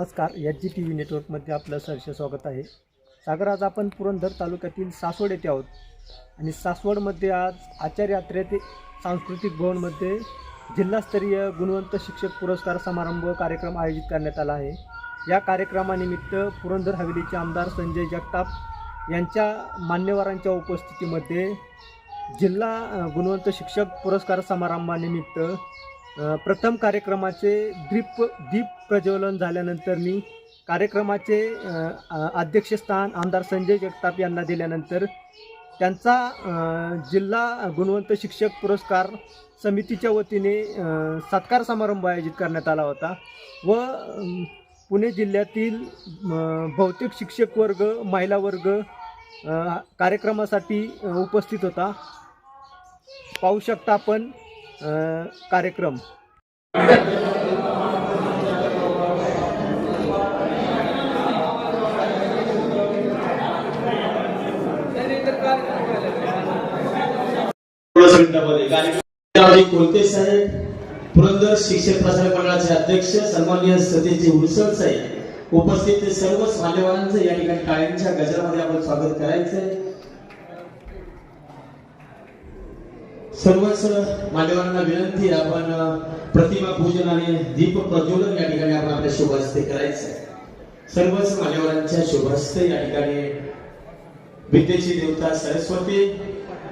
नमस्कार H G T V नेटवर्कमध्ये आपलं सहर्ष स्वागत आहे. सागर आज आपण पुरंदर तालुक्यातील सासवड येथे आहोत. आणि सासवडमध्ये आज आचार्य यात्रे ते सांस्कृतिक भवनमध्ये जिल्हास्तरीय गुणवंत शिक्षक पुरस्कार समारंभ कार्यक्रम आयोजित करण्यात आला आहे. या कार्यक्रमानिमित्त पुरंदर हवेलीचे आमदार संजय जगताप यांच्या मान्यवरांच्या उपस्थितीमध्ये जिल्हा गुणवंत शिक्षक पुरस्कार समारंभानिमित्त प्रथम कार्यक्रमाचे दीप दीप प्रज्वलन झाल्यानंतर मी कार्यक्रमाचे अध्यक्षस्थान आमदार संजय जगताप यांना दिल्यानंतर त्यांचा जिल्हा गुणवंत शिक्षक पुरस्कार समितीच्या वतीने सत्कार समारंभ आयोजित करण्यात आला होता व पुणे जिल्ह्यातील भौतिक बहुतेक शिक्षक वर्ग महिला वर्ग कार्यक्रमासाठी उपस्थित होता. पाहू शकता आपण कार्यक्रम. कोलते साहेब पुरंदर शिक्षक प्रसार मंडळाचे अध्यक्ष सन्मान्य सतीशजी उरसळ साहेब उपस्थित सर्वच मान्यवरांचं या ठिकाणी कायमच्या गजरामध्ये आपण स्वागत करायचंय. सर्वच मान्यवरांना विनंती आपण प्रतिमा पूजन आणि दीप प्रज्वलन या ठिकाणी आपण आपल्या शुभहस्ते करायचंय. सर्वच मान्यवरांच्या शुभहस्ते या ठिकाणी विद्येची देवता सरस्वती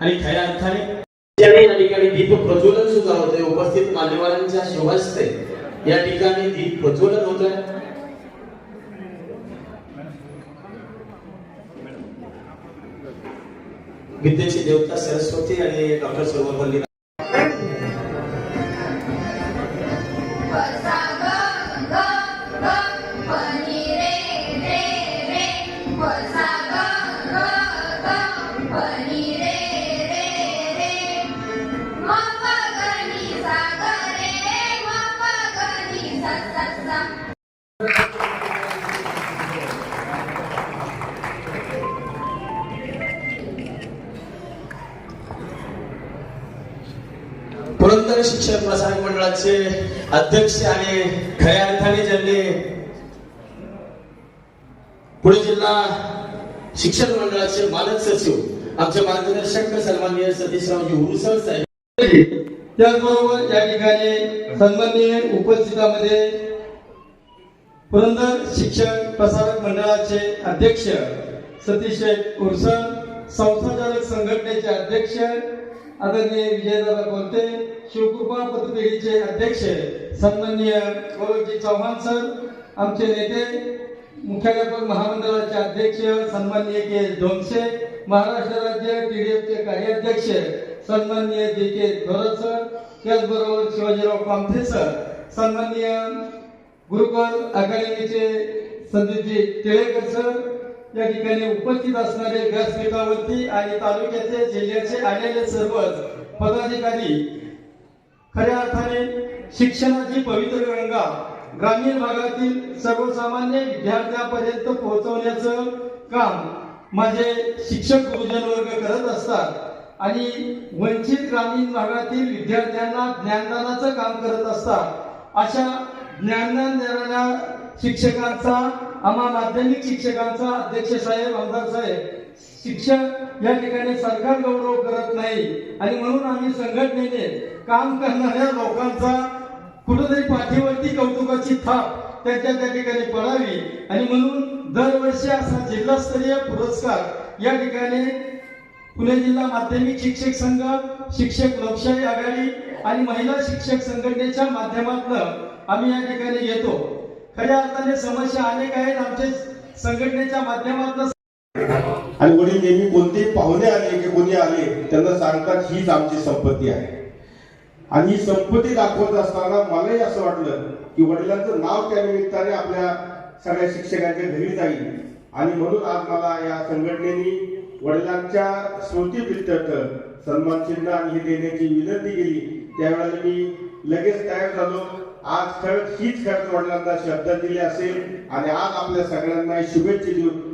आणि खऱ्या अर्थाने या ठिकाणी दीप प्रज्वलन सुद्धा होते उपस्थित मान्यवरांच्या शुभहस्ते या ठिकाणी दीप प्रज्वलन होत आहे विद्येची देवता सरस्वती आणि डॉक्टर सर्वपल्ली पुरंदर शिक्षक प्रसारक मंडळाचे अध्यक्ष आणि खऱ्या अर्थाने ज्यांनी पुणे जिल्हा शिक्षण मंडळाचे मालक सचिव आमचे मार्गदर्शक सन्माननीय सतीशरावजी उरुसळ साहेब. त्याचबरोबर या ठिकाणी सन्माननीय उपस्थितामध्ये पुरंदर शिक्षण प्रसारक मंडळाचे अध्यक्ष सतीश उरसळ संस्थाचालक संघटनेचे अध्यक्ष आदरणीय विजयदादा कोलते शिवकृपा पतपेढीचे अध्यक्ष सन्माननीय गौरवजी चव्हाण सर आमचे नेते मुख्याध्यापक महामंडळाचे अध्यक्ष सन्माननीय के ढोंगसे महाराष्ट्र राज्य टीडीएफचे कार्याध्यक्ष सन्माननीय जे के थोरात सर त्याचबरोबर शिवाजीराव कामथे सर सन्माननीय गुरुकुल अकादमीचे संदीपजी टिळेकर सर या ठिकाणी उपस्थित असणारे व्यासपीठावरती आणि तालुक्याचे जिल्ह्याचे आलेले सर्वच पदाधिकारी खऱ्या अर्थाने शिक्षणाची पवित्र गंगा ग्रामीण भागातील सर्वसामान्य विद्यार्थ्यांपर्यंत पोहोचवण्याचं काम माझे शिक्षक गुरुजन वर्ग करत असतात. आणि वंचित ग्रामीण भागातील विद्यार्थ्यांना ज्ञानदानाचं काम करत असतात. अशा ज्ञानदान देणाऱ्या शिक्षकांचा आम्हा माध्यमिक शिक्षकांचा अध्यक्ष साहेब आमदार साहेब शिक्षक या ठिकाणी सरकार गौरव करत नाही. आणि म्हणून आम्ही संघटनेने काम करणाऱ्या लोकांचा कुठेतरी पाठीवरती कौतुकाची थाप त्यांच्या त्या ठिकाणी पडावी. आणि म्हणून दरवर्षी असा जिल्हास्तरीय पुरस्कार या ठिकाणी पुणे जिल्हा माध्यमिक शिक्षक संघ शिक्षक लोकशाही आघाडी आणि महिला शिक्षक संघटनेच्या माध्यमातून आम्ही या ठिकाणी येतो. खऱ्या अर्थाने समस्या अनेक आहेत. आमच्या संघटनेच्या माध्यमातून आणि वडील नेहमी कोणते पाहुणे आले की कोणी आले त्यांना सांगतात हीच आमची संपत्ती आहे. आणि ही संपत्ती दाखवत असताना मलाही असं वाटलं की वडिलांचं नाव त्या निमित्ताने आपल्या सगळ्या शिक्षकांच्या घरी जाईल. आणि म्हणून आज मला या संघटनेने वडिलांच्या स्मृतीप्रित्यर्थ सन्मान चिन्ह आणि हे देण्याची विनंती केली. त्यावेळेला मी लगेच तयार झालो. आज खरंच हीच खरंच वडिलांना शब्द दिली असेल. आणि आज आपल्या सगळ्यांना शुभेच्छा देऊन